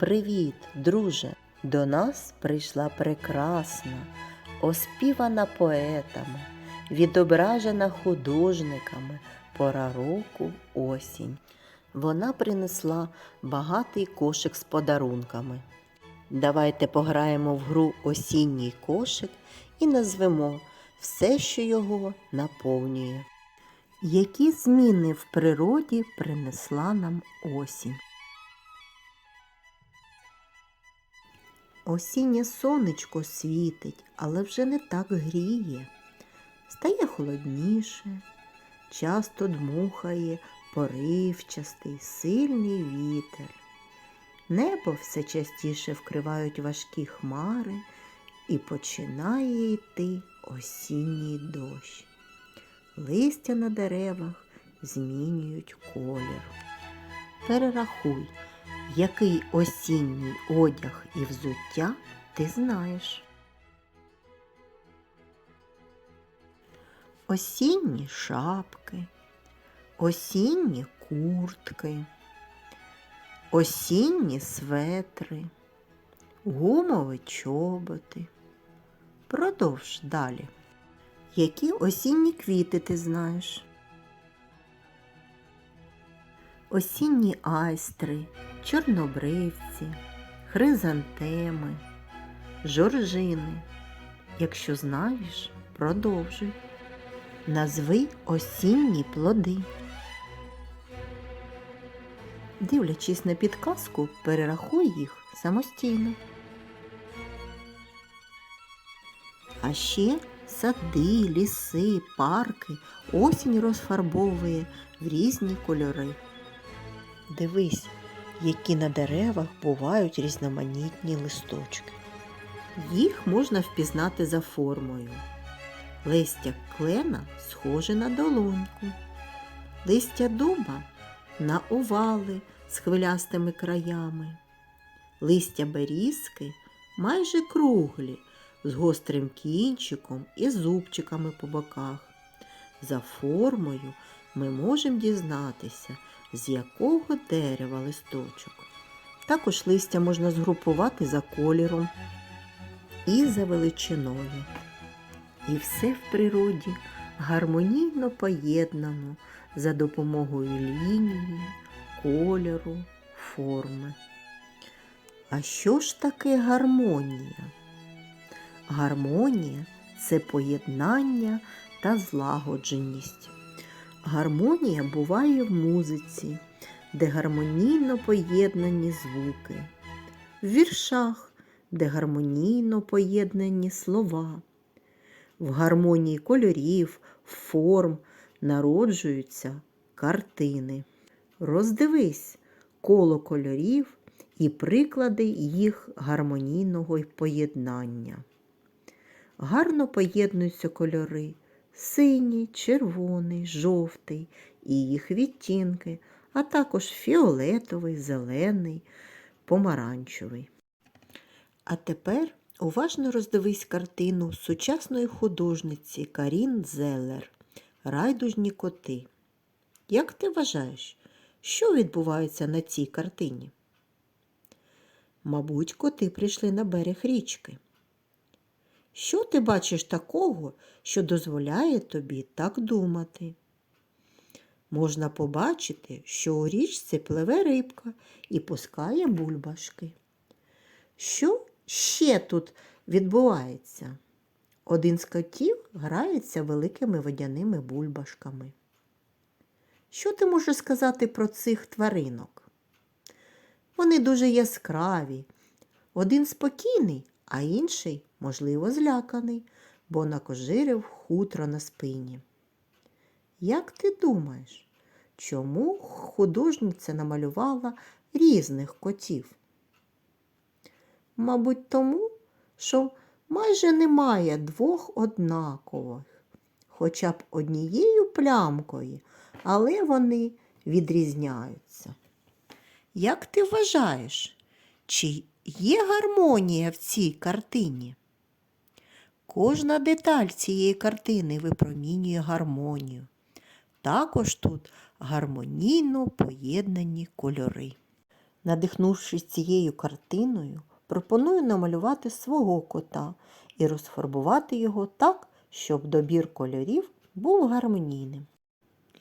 Привіт, друже! До нас прийшла прекрасна, оспівана поетами, відображена художниками пора року осінь. Вона принесла багатий кошик з подарунками. Давайте пограємо в гру осінній кошик і назвемо все, що його наповнює. Які зміни в природі принесла нам осінь? Осіннє сонечко світить, але вже не так гріє. Стає холодніше, часто дмухає поривчастий, сильний вітер. Небо все частіше вкривають важкі хмари і починає йти осінній дощ. Листя на деревах змінюють колір. Перерахуй, який осінній одяг і взуття ти знаєш. Осінні шапки, осінні куртки, осінні светри, гумові чоботи. Продовж далі. Які осінні квіти ти знаєш? Осінні айстри, чорнобривці, хризантеми, жоржини. Якщо знаєш, продовжуй. Назви осінні плоди. Дивлячись на підказку, перерахуй їх самостійно. А ще сади, ліси, парки осінь розфарбовує в різні кольори. Дивись, які на деревах бувають різноманітні листочки. Їх можна впізнати за формою. Листя клена схоже на долоньку, листя дуба на овали з хвилястими краями, листя берізки майже круглі, з гострим кінчиком і зубчиками по боках. За формою ми можемо дізнатися, з якого дерева листочок. Також листя можна згрупувати за кольором і за величиною. І все в природі гармонійно поєднано за допомогою лінії, кольору, форми. А що ж таке гармонія? Гармонія це поєднання та злагодженість. Гармонія буває в музиці, де гармонійно поєднані звуки, в віршах, де гармонійно поєднані слова. В гармонії кольорів, форм народжуються картини. Роздивись коло кольорів і приклади їх гармонійного поєднання. Гарно поєднуються кольори синій, червоний, жовтий і їх відтінки, а також фіолетовий, зелений, помаранчевий. А тепер уважно роздивись картину сучасної художниці Карін Зеллер Райдужні коти. Як ти вважаєш, що відбувається на цій картині? Мабуть, коти прийшли на берег річки. Що ти бачиш такого, що дозволяє тобі так думати? Можна побачити, що у річці пливе рибка і пускає бульбашки. Що ще тут відбувається? Один з котів грається великими водяними бульбашками. Що ти можеш сказати про цих тваринок? Вони дуже яскраві. Один спокійний, а інший, можливо, зляканий, бо накожирив хутро на спині. Як ти думаєш, чому художниця намалювала різних котів? Мабуть, тому, що майже немає двох однакових, хоча б однією плямкою, але вони відрізняються. Як ти вважаєш, чи є гармонія в цій картині? Кожна деталь цієї картини випромінює гармонію. Також тут гармонійно поєднані кольори. Надихнувшись цією картиною, пропоную намалювати свого кота і розфарбувати його так, щоб добір кольорів був гармонійним.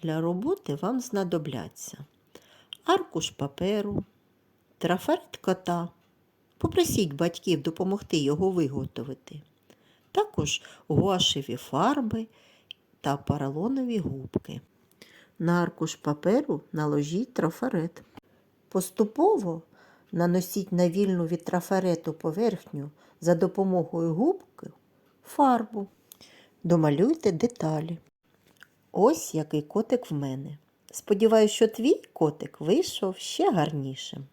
Для роботи вам знадобляться аркуш паперу, трафарет кота. Попросіть батьків допомогти його виготовити. Також гуашеві фарби та поролонові губки. На аркуш паперу наложіть трафарет. Поступово наносіть на вільну від трафарету поверхню за допомогою губки фарбу. Домалюйте деталі. Ось який котик в мене. Сподіваюсь, що твій котик вийшов ще гарнішим.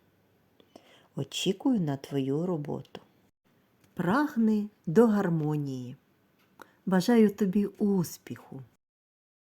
Очікую на твою роботу. Прагни до гармонії. Бажаю тобі успіху.